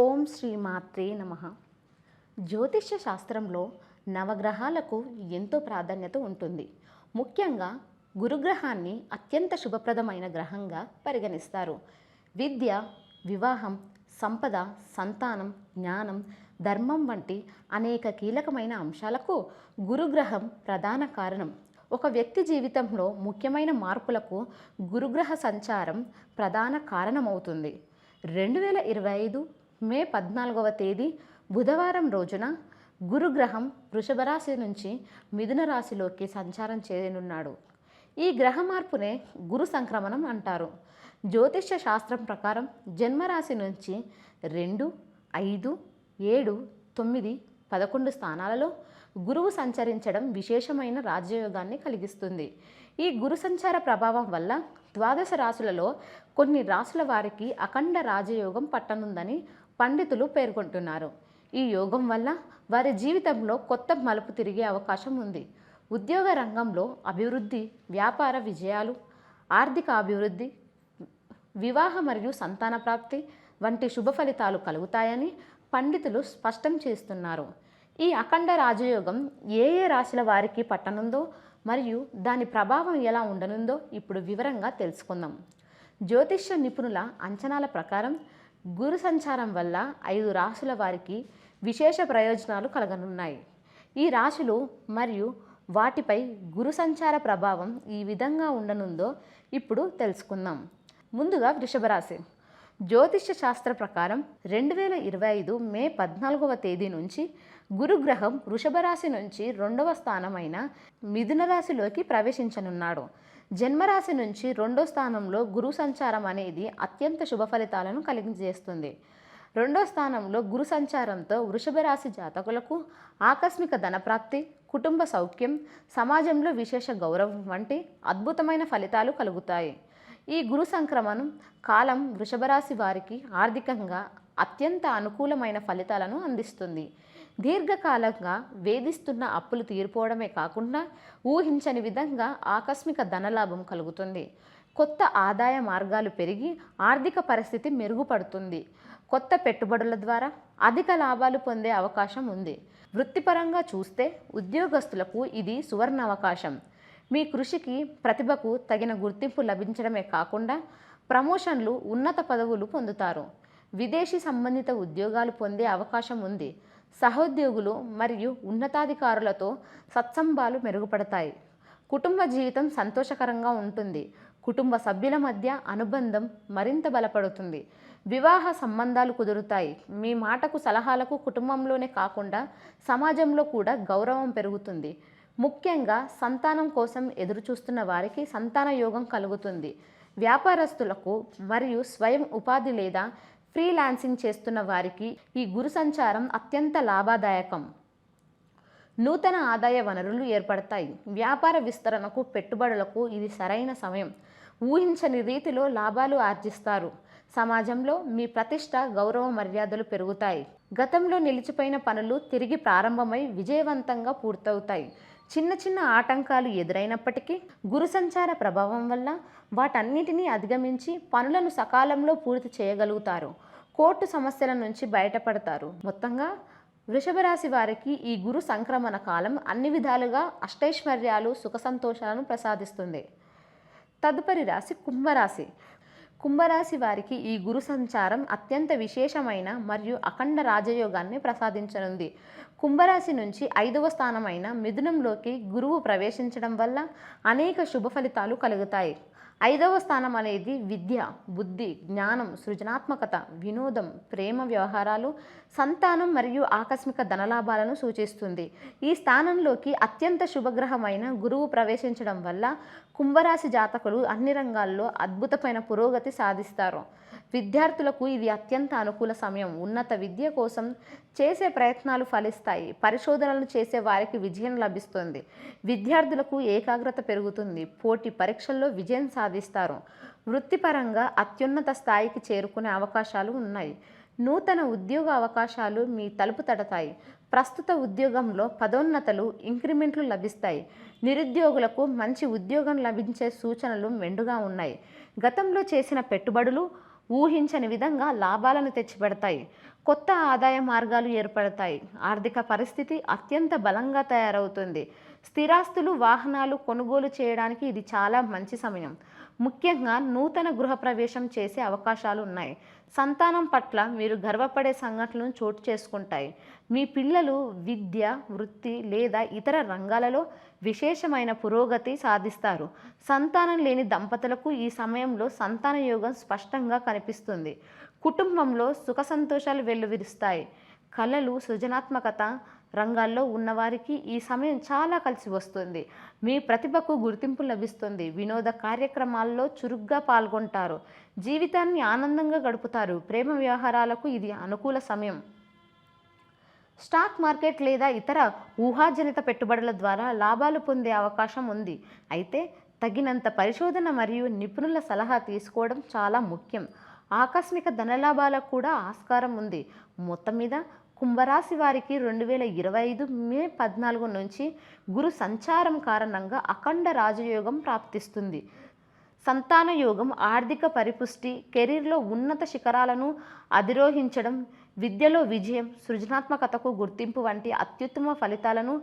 ఓం శ్రీ మాత్రే నమ. జ్యోతిష్య శాస్త్రంలో నవగ్రహాలకు ఎంతో ప్రాధాన్యత ఉంటుంది. ముఖ్యంగా గురుగ్రహాన్ని అత్యంత శుభప్రదమైన గ్రహంగా పరిగణిస్తారు. విద్య వివాహం సంపద సంతానం జ్ఞానం ధర్మం వంటి అనేక కీలకమైన అంశాలకు గురుగ్రహం ప్రధాన కారణం. ఒక వ్యక్తి జీవితంలో ముఖ్యమైన మార్పులకు గురుగ్రహ సంచారం ప్రధాన కారణమవుతుంది. రెండు వేల ఇరవై ఐదు మే పద్నాలుగవ తేదీ బుధవారం రోజున గురుగ్రహం వృషభ రాశి నుంచి మిథున రాశిలోకి సంచారం చేయనున్నాడు. ఈ గ్రహ మార్పునే గురు సంక్రమణం అంటారు. జ్యోతిష్య శాస్త్రం ప్రకారం జన్మరాశి నుంచి రెండు ఐదు ఏడు తొమ్మిది పదకొండు స్థానాలలో గురువు సంచరించడం విశేషమైన రాజ్యయోగాన్ని కలిగిస్తుంది. ఈ గురు సంచార ప్రభావం వల్ల ద్వాదశ రాశులలో కొన్ని రాశుల వారికి అఖండ రాజయోగం పట్టనుందని పండితులు పేర్కొంటున్నారు. ఈ యోగం వల్ల వారి జీవితంలో కొత్త మలుపు తిరిగే అవకాశం ఉంది. ఉద్యోగ రంగంలో అభివృద్ధి వ్యాపార విజయాలు ఆర్థిక అభివృద్ధి వివాహ మరియు సంతాన ప్రాప్తి వంటి శుభ ఫలితాలు కలుగుతాయని పండితులు స్పష్టం చేస్తున్నారు. ఈ అఖండ రాజయోగం ఏ ఏ రాశుల వారికి పట్టనుందో మరియు దాని ప్రభావం ఎలా ఉండనుందో ఇప్పుడు వివరంగా తెలుసుకుందాం. జ్యోతిష్య నిపుణుల అంచనాల ప్రకారం గురు సంచారం వల్ల ఐదు రాశుల వారికి విశేష ప్రయోజనాలు కలగనున్నాయి. ఈ రాశులు మరియు వాటిపై గురు సంచార ప్రభావం ఈ విధంగా ఉండనుందో ఇప్పుడు తెలుసుకుందాం. ముందుగా వృషభ రాశి. జ్యోతిష్య శాస్త్ర ప్రకారం రెండు వేల ఇరవై ఐదు మే పద్నాలుగవ తేదీ నుంచి గురుగ్రహం వృషభ రాశి నుంచి రెండవ స్థానమైన మిథున రాశిలోకి ప్రవేశించనున్నాడు. జన్మరాశి నుంచి రెండో స్థానంలో గురు సంచారం అనేది అత్యంత శుభ ఫలితాలను కలిగజేస్తుంది రెండో స్థానంలో గురు సంచారంతో వృషభ రాశి జాతకులకు ఆకస్మిక ధనప్రాప్తి కుటుంబ సౌఖ్యం సమాజంలో విశేష గౌరవం వంటి అద్భుతమైన ఫలితాలు కలుగుతాయి. ఈ గురు సంక్రమణం కాలం వృషభ రాశి వారికి ఆర్థికంగా అత్యంత అనుకూలమైన ఫలితాలను అందిస్తుంది. దీర్ఘకాలంగా వేధిస్తున్న అప్పులు తీరిపోవడమే కాకుండా ఊహించని విధంగా ఆకస్మిక ధనలాభం కలుగుతుంది. కొత్త ఆదాయ మార్గాలు పెరిగి ఆర్థిక పరిస్థితి మెరుగుపడుతుంది. కొత్త పెట్టుబడుల ద్వారా అధిక లాభాలు పొందే అవకాశం ఉంది. వృత్తిపరంగా చూస్తే ఉద్యోగస్తులకు ఇది సువర్ణ అవకాశం. మీ కృషికి ప్రతిభకు తగిన గుర్తింపు లభించడమే కాకుండా ప్రమోషన్లు ఉన్నత పదవులు పొందుతారు. విదేశీ సంబంధిత ఉద్యోగాలు పొందే అవకాశం ఉంది. సహోద్యోగులు మరియు ఉన్నతాధికారులతో సత్సంబాలు మెరుగుపడతాయి. కుటుంబ జీవితం సంతోషకరంగా ఉంటుంది. కుటుంబ సభ్యుల మధ్య అనుబంధం మరింత బలపడుతుంది. వివాహ సంబంధాలు కుదురుతాయి. మీ మాటకు సలహాలకు కుటుంబంలోనే కాకుండా సమాజంలో కూడా గౌరవం పెరుగుతుంది. ముఖ్యంగా సంతానం కోసం ఎదురుచూస్తున్న వారికి సంతాన యోగం కలుగుతుంది. వ్యాపారస్తులకు మరియు స్వయం ఉపాధి లేదా ఫ్రీలాన్సింగ్ చేస్తున్న వారికి ఈ గురు సంచారం అత్యంత లాభదాయకం. నూతన ఆదాయ వనరులు ఏర్పడతాయి. వ్యాపార విస్తరణకు పెట్టుబడులకు ఇది సరైన సమయం. ఊహించని రీతిలో లాభాలు ఆర్జిస్తారు. సమాజంలో మీ ప్రతిష్ట గౌరవ మర్యాదలు పెరుగుతాయి. గతంలో నిలిచిపోయిన పనులు తిరిగి ప్రారంభమై విజయవంతంగా పూర్తవుతాయి. చిన్న చిన్న ఆటంకాలు ఎదురైనప్పటికీ గురు సంచార ప్రభావం వల్ల వాటన్నిటినీ అధిగమించి పనులను సకాలంలో పూర్తి చేయగలుగుతారు. కోర్టు సమస్యల నుంచి బయటపడతారు. మొత్తంగా వృషభ రాశి వారికి ఈ గురు సంక్రమణ కాలం అన్ని విధాలుగా అష్టైశ్వర్యాలు సుఖ సంతోషాలను ప్రసాదిస్తుంది. తదుపరి రాశి కుంభరాశి. కుంభరాశి వారికి ఈ గురు సంచారం అత్యంత విశేషమైన మరియు అఖండ రాజయోగాన్ని ప్రసాదించనుంది. కుంభరాశి నుంచి ఐదవ స్థానమైన మిథునంలోకి గురువు ప్రవేశించడం వల్ల అనేక శుభ ఫలితాలు కలుగుతాయి. ఐదవ స్థానం అనేది విద్య బుద్ధి జ్ఞానం సృజనాత్మకత వినోదం ప్రేమ వ్యవహారాలు సంతానం మరియు ఆకస్మిక ధనలాభాలను సూచిస్తుంది. ఈ స్థానంలోకి అత్యంత శుభగ్రహమైన గురువు ప్రవేశించడం వల్ల కుంభరాశి జాతకులు అన్ని రంగాల్లో అద్భుతమైన పురోగతి సాధిస్తారు. విద్యార్థులకు ఇది అత్యంత అనుకూల సమయం. ఉన్నత విద్య కోసం చేసే ప్రయత్నాలు ఫలిస్తాయి. పరిశోధనలు చేసే వారికి విజయం లభిస్తుంది. విద్యార్థులకు ఏకాగ్రత పెరుగుతుంది. పోటీ పరీక్షల్లో విజయం సాధిస్తారు. వృత్తిపరంగా అత్యున్నత స్థాయికి చేరుకునే అవకాశాలు ఉన్నాయి. నూతన ఉద్యోగ అవకాశాలు మీ తలుపు తడతాయి. ప్రస్తుత ఉద్యోగంలో పదోన్నతలు ఇంక్రిమెంట్లు లభిస్తాయి. నిరుద్యోగులకు మంచి ఉద్యోగం లభించే సూచనలు మెండుగా ఉన్నాయి. గతంలో చేసిన పెట్టుబడులు ఊహించని విధంగా లాభాలను తెచ్చిపెడతాయి. కొత్త ఆదాయ మార్గాలు ఏర్పడతాయి. ఆర్థిక పరిస్థితి అత్యంత బలంగా తయారవుతుంది. స్థిరాస్తులు వాహనాలు కొనుగోలు చేయడానికి ఇది చాలా మంచి సమయం. ముఖ్యంగా నూతన గృహప్రవేశం చేసే అవకాశాలు ఉన్నాయి. సంతానం పట్ల మీరు గర్వపడే సంఘటనలు చోటు చేసుకుంటాయి. మీ పిల్లలు విద్య వృత్తి లేదా ఇతర రంగాలలో విశేషమైన పురోగతి సాధిస్తారు. సంతానం లేని దంపతులకు ఈ సమయంలో సంతాన యోగం స్పష్టంగా కనిపిస్తుంది. కుటుంబంలో సుఖ సంతోషాలు వెల్లువిరుస్తాయి. కళలు సృజనాత్మకత రంగాల్లో ఉన్నవారికి ఈ సమయం చాలా కలిసి వస్తుంది. మీ ప్రతిభకు గుర్తింపు లభిస్తుంది. వినోద కార్యక్రమాల్లో చురుగ్గా పాల్గొంటారు. జీవితాన్ని ఆనందంగా గడుపుతారు. ప్రేమ వ్యవహారాలకు ఇది అనుకూల సమయం. స్టాక్ మార్కెట్ లేదా ఇతర ఊహాజనిత పెట్టుబడుల ద్వారా లాభాలు పొందే అవకాశం ఉంది. అయితే తగినంత పరిశోధన మరియు నిపుణుల సలహా తీసుకోవడం చాలా ముఖ్యం. ఆకస్మిక ధనలాభాలకు కూడా ఆస్కారం ఉంది. మొత్తం మీద కుంభరాశి వారికి రెండు వేల ఇరవై ఐదు మే పద్నాలుగు నుంచి గురు సంచారం కారణంగా అఖండ రాజయోగం ప్రాప్తిస్తుంది. సంతాన యోగం ఆర్థిక పరిపుష్టి కెరీర్లో ఉన్నత శిఖరాలను అధిరోహించడం విద్యలో విజయం సృజనాత్మకతకు గుర్తింపు వంటి అత్యుత్తమ ఫలితాలను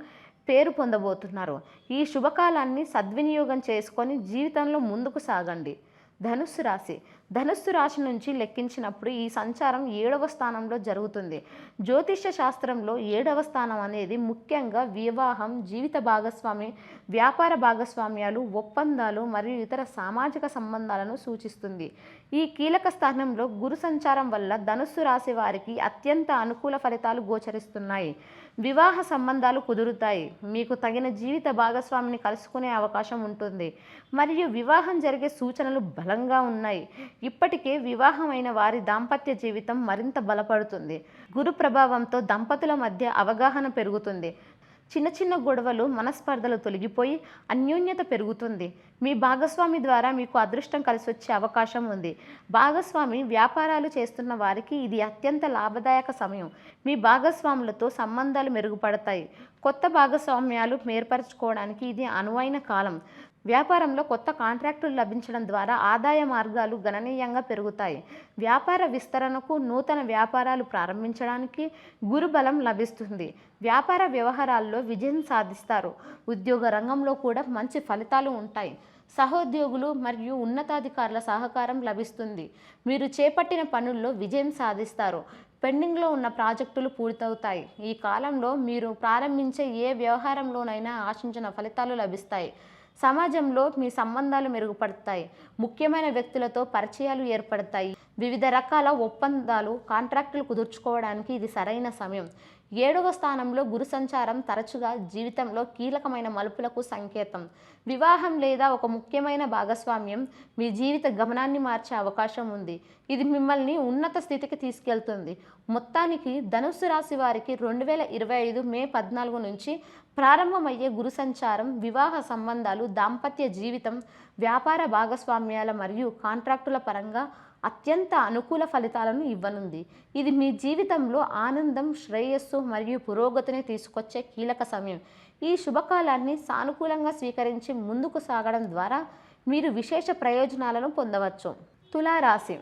పేరు పొందబోతున్నారు. ఈ శుభకాలాన్ని సద్వినియోగం చేసుకొని జీవితంలో ముందుకు సాగండి. ధనుస్సు రాశి. ధనుస్సు రాశి నుంచి లెక్కించినప్పుడు ఈ సంచారం ఏడవ స్థానంలో జరుగుతుంది. జ్యోతిష్య శాస్త్రంలో ఏడవ స్థానం అనేది ముఖ్యంగా వివాహం జీవిత భాగస్వామి వ్యాపార భాగస్వామ్యాలు ఒప్పందాలు మరియు ఇతర సామాజిక సంబంధాలను సూచిస్తుంది. ఈ కీలక స్థానంలో గురు సంచారం వల్ల ధనుస్సు రాశి వారికి అత్యంత అనుకూల ఫలితాలు గోచరిస్తున్నాయి. వివాహ సంబంధాలు కుదురుతాయి. మీకు తగిన జీవిత భాగస్వామిని కలుసుకునే అవకాశం ఉంటుంది. మరియు వివాహం జరిగే సూచనలు బలంగా ఉన్నాయి. ఇప్పటికే వివాహమైన వారి దాంపత్య జీవితం మరింత బలపడుతుంది. గురు ప్రభావంతో దంపతుల మధ్య అవగాహన పెరుగుతుంది. చిన్న చిన్న గొడవలు మనస్పర్ధలు తొలగిపోయి అన్యోన్యత పెరుగుతుంది. మీ భాగస్వామి ద్వారా మీకు అదృష్టం కలిసి వచ్చే అవకాశం ఉంది. భాగస్వామి వ్యాపారాలు చేస్తున్న వారికి ఇది అత్యంత లాభదాయక సమయం. మీ భాగస్వాములతో సంబంధాలు మెరుగుపడతాయి. కొత్త భాగస్వామ్యాలు ఏర్పరచుకోవడానికి ఇది అనువైన కాలం. వ్యాపారంలో కొత్త కాంట్రాక్టులు లభించడం ద్వారా ఆదాయ మార్గాలు గణనీయంగా పెరుగుతాయి. వ్యాపార విస్తరణకు నూతన వ్యాపారాలు ప్రారంభించడానికి గురుబలం లభిస్తుంది. వ్యాపార వ్యవహారాల్లో విజయం సాధిస్తారు. ఉద్యోగ రంగంలో కూడా మంచి ఫలితాలు ఉంటాయి. సహోద్యోగులు మరియు ఉన్నతాధికారుల సహకారం లభిస్తుంది. మీరు చేపట్టిన పనుల్లో విజయం సాధిస్తారు. పెండింగ్లో ఉన్న ప్రాజెక్టులు పూర్తవుతాయి. ఈ కాలంలో మీరు ప్రారంభించే ఏ వ్యవహారంలోనైనా ఆశించిన ఫలితాలు లభిస్తాయి. సమాజంలో మీ సంబంధాలు మెరుగుపడతాయి. ముఖ్యమైన వ్యక్తులతో పరిచయాలు ఏర్పడతాయి. వివిధ రకాల ఒప్పందాలు కాంట్రాక్టులు కుదుర్చుకోవడానికి ఇది సరైన సమయం. ఏడవ స్థానంలో గురు సంచారం తరచుగా జీవితంలో కీలకమైన మలుపులకు సంకేతం. వివాహం లేదా ఒక ముఖ్యమైన భాగస్వామ్యం మీ జీవిత గమనాన్ని మార్చే అవకాశం ఉంది. ఇది మిమ్మల్ని ఉన్నత స్థితికి తీసుకెళ్తుంది. మొత్తానికి ధనుస్సు రాశి వారికి రెండు వేల ఇరవై ఐదు మే పద్నాలుగు నుంచి ప్రారంభమయ్యే గురు సంచారం వివాహ సంబంధాలు దాంపత్య జీవితం వ్యాపార భాగస్వామ్యాల మరియు కాంట్రాక్టుల పరంగా అత్యంత అనుకూల ఫలితాలను ఇవ్వనుంది. ఇది మీ జీవితంలో ఆనందం శ్రేయస్సు మరియు పురోగతిని తీసుకొచ్చే కీలక సమయం. ఈ శుభకాలాన్ని సానుకూలంగా స్వీకరించి ముందుకు సాగడం ద్వారా మీరు విశేష ప్రయోజనాలను పొందవచ్చు. తులారాశి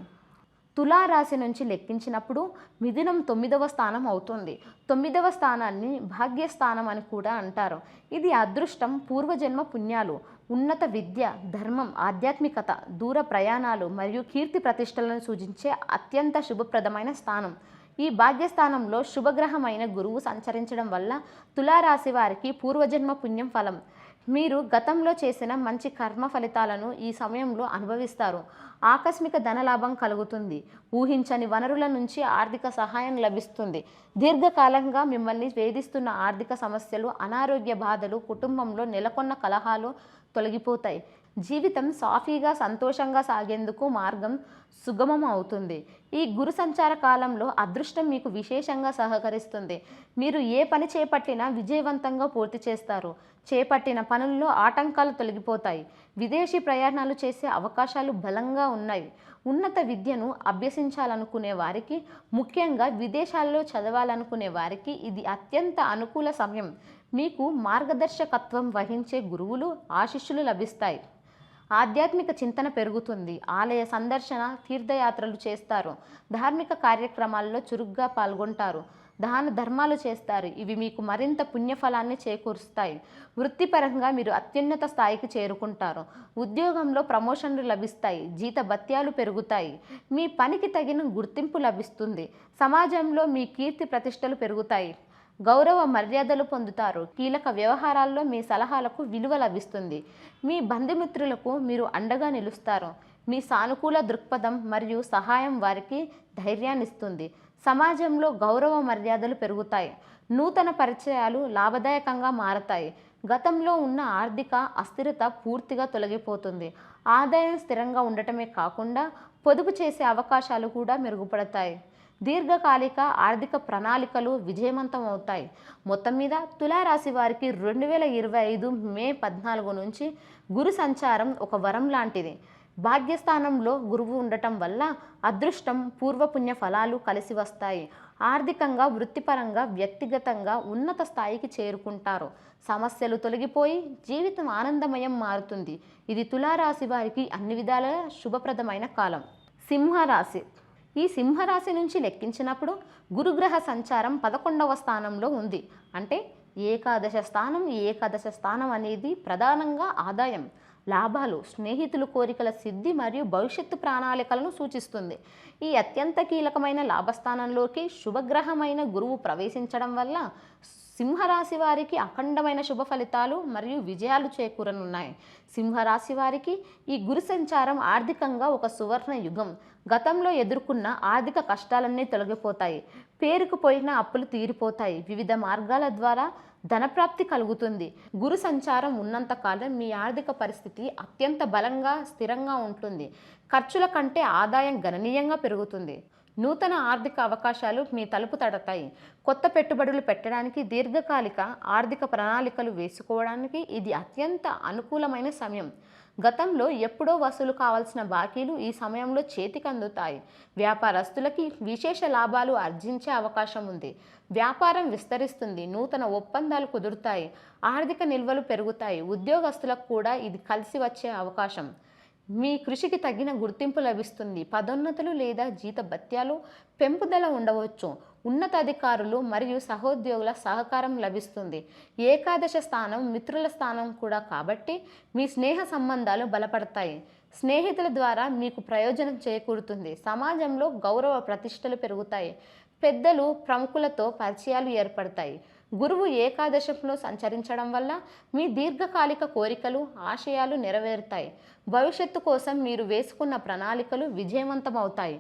తులారాశి నుంచి లెక్కించినప్పుడు మిథునం తొమ్మిదవ స్థానం అవుతుంది. తొమ్మిదవ స్థానాన్ని భాగ్యస్థానం అని కూడా అంటారు. ఇది అదృష్టం పూర్వజన్మ పుణ్యాలు ఉన్నత విద్య ధర్మం ఆధ్యాత్మికత దూర ప్రయాణాలు మరియు కీర్తి ప్రతిష్టలను సూచించే అత్యంత శుభప్రదమైన స్థానం. ఈ భాగ్యస్థానంలో శుభగ్రహమైన గురువు సంచరించడం వల్ల తులారాశి వారికి పూర్వజన్మ పుణ్యం ఫలం. మీరు గతంలో చేసిన మంచి కర్మ ఫలితాలను ఈ సమయంలో అనుభవిస్తారు. ఆకస్మిక ధనలాభం కలుగుతుంది. ఊహించని వనరుల నుంచి ఆర్థిక సహాయం లభిస్తుంది. దీర్ఘకాలంగా మిమ్మల్ని వేధిస్తున్న ఆర్థిక సమస్యలు అనారోగ్య బాధలు కుటుంబంలో నెలకొన్న కలహాలు తొలగిపోతాయి. జీవితం సాఫీగా సంతోషంగా సాగేందుకు మార్గం సుగమం అవుతుంది ఈ గురు సంచార కాలంలో అదృష్టం మీకు విశేషంగా సహకరిస్తుంది. మీరు ఏ పని చేపట్టినా విజయవంతంగా పూర్తి చేస్తారు. చేపట్టిన పనుల్లో ఆటంకాలు తొలగిపోతాయి. విదేశీ ప్రయాణాలు చేసే అవకాశాలు బలంగా ఉన్నాయి. ఉన్నత విద్యను అభ్యసించాలనుకునే వారికి ముఖ్యంగా విదేశాల్లో చదవాలనుకునే వారికి ఇది అత్యంత అనుకూల సమయం. మీకు మార్గదర్శకత్వం వహించే గురువులు ఆశిష్యులు లభిస్తాయి. ఆధ్యాత్మిక చింతన పెరుగుతుంది. ఆలయ సందర్శన తీర్థయాత్రలు చేస్తారు. ధార్మిక కార్యక్రమాల్లో చురుగ్గా పాల్గొంటారు. దాన ధర్మాలు చేస్తారు. ఇవి మీకు మరింత పుణ్యఫలాన్ని చేకూరుస్తాయి. వృత్తిపరంగా మీరు అత్యున్నత స్థాయికి చేరుకుంటారు. ఉద్యోగంలో ప్రమోషన్లు లభిస్తాయి. జీత భత్యాలు పెరుగుతాయి. మీ పనికి తగిన గుర్తింపు లభిస్తుంది. సమాజంలో మీ కీర్తి ప్రతిష్టలు పెరుగుతాయి. గౌరవ మర్యాదలు పొందుతారు. కీలక వ్యవహారాల్లో మీ సలహాలకు విలువ లభిస్తుంది. మీ బంధుమిత్రులకు మీరు అండగా నిలుస్తారు. మీ సానుకూల దృక్పథం మరియు సహాయం వారికి ధైర్యాన్నిస్తుంది. సమాజంలో గౌరవ మర్యాదలు పెరుగుతాయి. నూతన పరిచయాలు లాభదాయకంగా మారతాయి. గతంలో ఉన్న ఆర్థిక అస్థిరత పూర్తిగా తొలగిపోతుంది. ఆదాయం స్థిరంగా ఉండటమే కాకుండా పొదుపు చేసే అవకాశాలు కూడా మెరుగుపడతాయి. దీర్ఘకాలిక ఆర్థిక ప్రణాళికలు విజయవంతం అవుతాయి. మొత్తం మీద తులారాశి వారికి రెండు వేల ఇరవై ఐదు మే పద్నాలుగు నుంచి గురు సంచారం ఒక వరం లాంటిది. భాగ్యస్థానంలో గురువు ఉండటం వల్ల అదృష్టం పూర్వపుణ్య ఫలాలు కలిసి వస్తాయి. ఆర్థికంగా వృత్తిపరంగా వ్యక్తిగతంగా ఉన్నత స్థాయికి చేరుకుంటారు. సమస్యలు తొలగిపోయి జీవితం ఆనందమయం మారుతుంది. ఇది తులారాశి వారికి అన్ని విధాల శుభప్రదమైన కాలం. సింహరాశి ఈ సింహరాశి నుంచి లెక్కించినప్పుడు గురుగ్రహ సంచారం పదకొండవ స్థానంలో ఉంది. అంటే ఏకాదశ స్థానం ఏకాదశ స్థానం అనేది ప్రధానంగా ఆదాయం లాభాలు స్నేహితులు కోరికల సిద్ధి మరియు భవిష్యత్తు ప్రణాళికలను సూచిస్తుంది. ఈ అత్యంత కీలకమైన లాభస్థానంలోకి శుభగ్రహమైన గురువు ప్రవేశించడం వల్ల సింహరాశి వారికి అఖండమైన శుభ ఫలితాలు మరియు విజయాలు చేకూరనున్నాయి. సింహరాశి వారికి ఈ గురు సంచారం ఆర్థికంగా ఒక సువర్ణ యుగం. గతంలో ఎదుర్కొన్న ఆర్థిక కష్టాలన్నీ తొలగిపోతాయి. పేరుకుపోయిన అప్పులు తీరిపోతాయి. వివిధ మార్గాల ద్వారా ధనప్రాప్తి కలుగుతుంది. గురు సంచారం ఉన్నంతకాలం మీ ఆర్థిక పరిస్థితి అత్యంత బలంగా స్థిరంగా ఉంటుంది. ఖర్చుల కంటే ఆదాయం గణనీయంగా పెరుగుతుంది. నూతన ఆర్థిక అవకాశాలు మీ తలుపు తడతాయి. కొత్త పెట్టుబడులు పెట్టడానికి దీర్ఘకాలిక ఆర్థిక ప్రణాళికలు వేసుకోవడానికి ఇది అత్యంత అనుకూలమైన సమయం. గతంలో ఎప్పుడో వసూలు కావాల్సిన బాకీలు ఈ సమయంలో చేతికి అందుతాయి. వ్యాపారస్తులకి విశేష లాభాలు ఆర్జించే అవకాశం ఉంది. వ్యాపారం విస్తరిస్తుంది. నూతన ఒప్పందాలు కుదురుతాయి. ఆర్థిక నిల్వలు పెరుగుతాయి. ఉద్యోగస్తులకు కూడా ఇది కలిసి వచ్చే అవకాశం. మీ కృషికి తగిన గుర్తింపు లభిస్తుంది. పదోన్నతులు లేదా జీత భత్యాలు పెంపుదల ఉండవచ్చు. ఉన్నతాధికారులు మరియు సహోద్యోగుల సహకారం లభిస్తుంది. ఏకాదశ స్థానం మిత్రుల స్థానం కూడా కాబట్టి మీ స్నేహ సంబంధాలు బలపడతాయి. స్నేహితుల ద్వారా మీకు ప్రయోజనం చేకూరుతుంది. సమాజంలో గౌరవ ప్రతిష్టలు పెరుగుతాయి. పెద్దలు ప్రముఖులతో పరిచయాలు ఏర్పడతాయి. గురువు ఏకాదశంలో సంచరించడం వల్ల మీ దీర్ఘకాలిక కోరికలు ఆశయాలు నెరవేరుతాయి. భవిష్యత్తు కోసం మీరు వేసుకున్న ప్రణాళికలు విజయవంతమవుతాయి.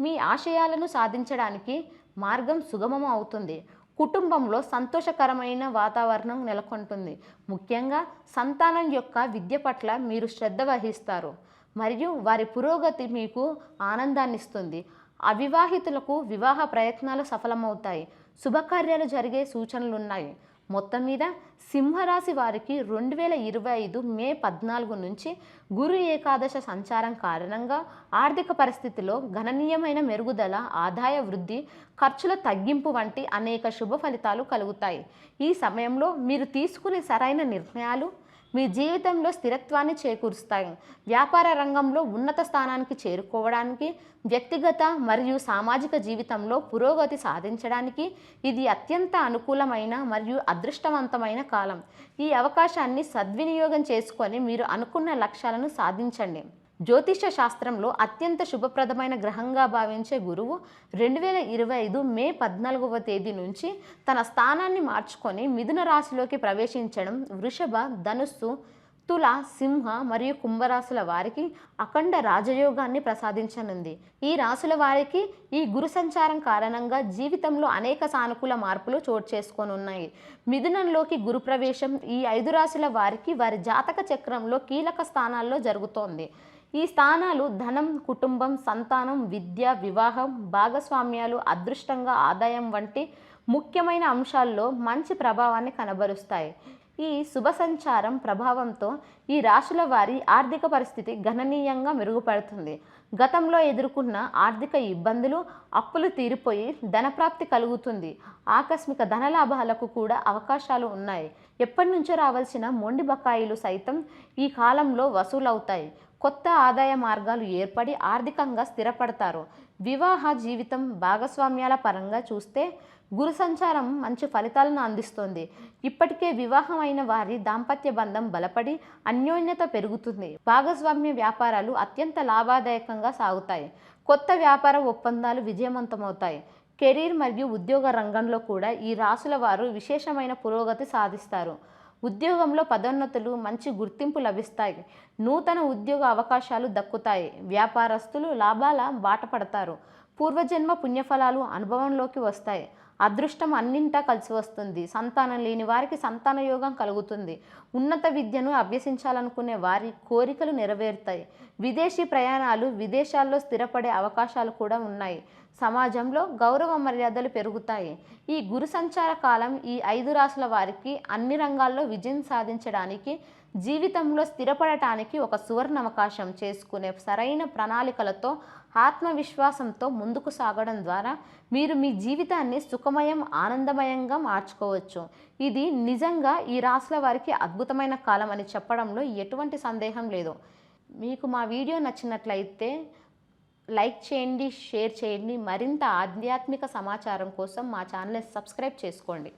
మీ ఆశయాలను సాధించడానికి మార్గం సుగమం అవుతుంది. కుటుంబంలో సంతోషకరమైన వాతావరణం నెలకొంటుంది. ముఖ్యంగా సంతానం యొక్క విద్య పట్ల మీరు శ్రద్ధ వహిస్తారు. మరియు వారి పురోగతి మీకు ఆనందాన్ని ఇస్తుంది అవివాహితులకు వివాహ ప్రయత్నాలు సఫలమవుతాయి. శుభకార్యాలు జరిగే సూచనలు ఉన్నాయి మొత్తం మీద సింహరాశి వారికి రెండు వేల ఇరవై ఐదు మే పద్నాలుగు నుంచి గురు ఏకాదశ సంచారం కారణంగా ఆర్థిక పరిస్థితిలో గణనీయమైన మెరుగుదల ఆదాయ వృద్ధి ఖర్చుల తగ్గింపు వంటి అనేక శుభ ఫలితాలు కలుగుతాయి. ఈ సమయంలో మీరు తీసుకునే సరైన నిర్ణయాలు మీ జీవితంలో స్థిరత్వాన్ని చేకూరుస్తాయి. వ్యాపార రంగంలో ఉన్నత స్థానానికి చేరుకోవడానికి వ్యక్తిగత మరియు సామాజిక జీవితంలో పురోగతి సాధించడానికి ఇది అత్యంత అనుకూలమైన మరియు అదృష్టవంతమైన కాలం. ఈ అవకాశాన్ని సద్వినియోగం చేసుకొని మీరు అనుకున్న లక్ష్యాలను సాధించండి. జ్యోతిష శాస్త్రంలో అత్యంత శుభప్రదమైన గ్రహంగా భావించే గురువు రెండు వేల ఇరవై ఐదు మే పద్నాలుగవ తేదీ నుంచి తన స్థానాన్ని మార్చుకొని మిథున రాశిలోకి ప్రవేశించడం వృషభ ధనుస్సు తుల సింహ మరియు కుంభరాశుల వారికి అఖండ రాజయోగాన్ని ప్రసాదించనుంది. ఈ రాశుల వారికి ఈ గురు సంచారం కారణంగా జీవితంలో అనేక సానుకూల మార్పులు చోటు చేసుకొని ఉన్నాయి మిథునంలోకి గురు ప్రవేశం ఈ ఐదు రాశుల వారికి వారి జాతక చక్రంలో కీలక స్థానాల్లో జరుగుతోంది. ఈ స్థానాలు ధనం కుటుంబం సంతానం విద్య వివాహం భాగస్వామ్యాలు అదృష్టంగా ఆదాయం వంటి ముఖ్యమైన అంశాల్లో మంచి ప్రభావాన్ని కనబరుస్తాయి. ఈ శుభ సంచారం ప్రభావంతో ఈ రాశుల వారి ఆర్థిక పరిస్థితి గణనీయంగా మెరుగుపడుతుంది. గతంలో ఎదుర్కొన్న ఆర్థిక ఇబ్బందులు అప్పులు తీరిపోయి ధనప్రాప్తి కలుగుతుంది. ఆకస్మిక ధనలాభాలకు కూడా అవకాశాలు ఉన్నాయి. ఎప్పటి నుంచో రావాల్సిన మొండి బకాయిలు సైతం ఈ కాలంలో వసూలవుతాయి. కొత్త ఆదాయ మార్గాలు ఏర్పడి ఆర్థికంగా స్థిరపడతారు. వివాహ జీవితం భాగస్వామ్యాల పరంగా చూస్తే గురు సంచారం మంచి ఫలితాలను అందిస్తుంది. ఇప్పటికే వివాహం అయిన వారి దాంపత్య బంధం బలపడి అన్యోన్యత పెరుగుతుంది. భాగస్వామ్య వ్యాపారాలు అత్యంత లాభదాయకంగా సాగుతాయి. కొత్త వ్యాపార ఒప్పందాలు విజయవంతమవుతాయి. కెరీర్ మరియు ఉద్యోగ రంగంలో కూడా ఈ రాసుల వారు విశేషమైన పురోగతి సాధిస్తారు. ఉద్యోగంలో పదోన్నతులు మంచి గుర్తింపు లభిస్తాయి. నూతన ఉద్యోగ అవకాశాలు దక్కుతాయి. వ్యాపారస్తులు లాభాల బాట పడతారు. పూర్వజన్మ పుణ్యఫలాలు అనుభవంలోకి వస్తాయి. అదృష్టం అన్నింటా కలిసి వస్తుంది. సంతానం లేని వారికి సంతాన యోగం కలుగుతుంది. ఉన్నత విద్యను అభ్యసించాలనుకునే వారి కోరికలు నెరవేరుతాయి. విదేశీ ప్రయాణాలు విదేశాల్లో స్థిరపడే అవకాశాలు కూడా ఉన్నాయి. సమాజంలో గౌరవ మర్యాదలు పెరుగుతాయి. ఈ గురు సంచార కాలం ఈ ఐదు రాసుల వారికి అన్ని రంగాల్లో విజయం సాధించడానికి జీవితంలో స్థిరపడటానికి ఒక సువర్ణ అవకాశం చేసుకునే సరైన ప్రణాళికలతో ఆత్మవిశ్వాసంతో ముందుకు సాగడం ద్వారా మీరు మీ జీవితాన్ని సుఖమయం ఆనందమయంగా మార్చుకోవచ్చు. ఇది నిజంగా ఈ రాసుల వారికి అద్భుతమైన కాలం అని చెప్పడంలో ఎటువంటి సందేహం లేదు. మీకు మా వీడియో నచ్చినట్లయితే లైక్ చేయండి షేర్ చేయండి. మరింత ఆధ్యాత్మిక సమాచారం కోసం మా ఛానల్ని సబ్స్క్రైబ్ చేసుకోండి.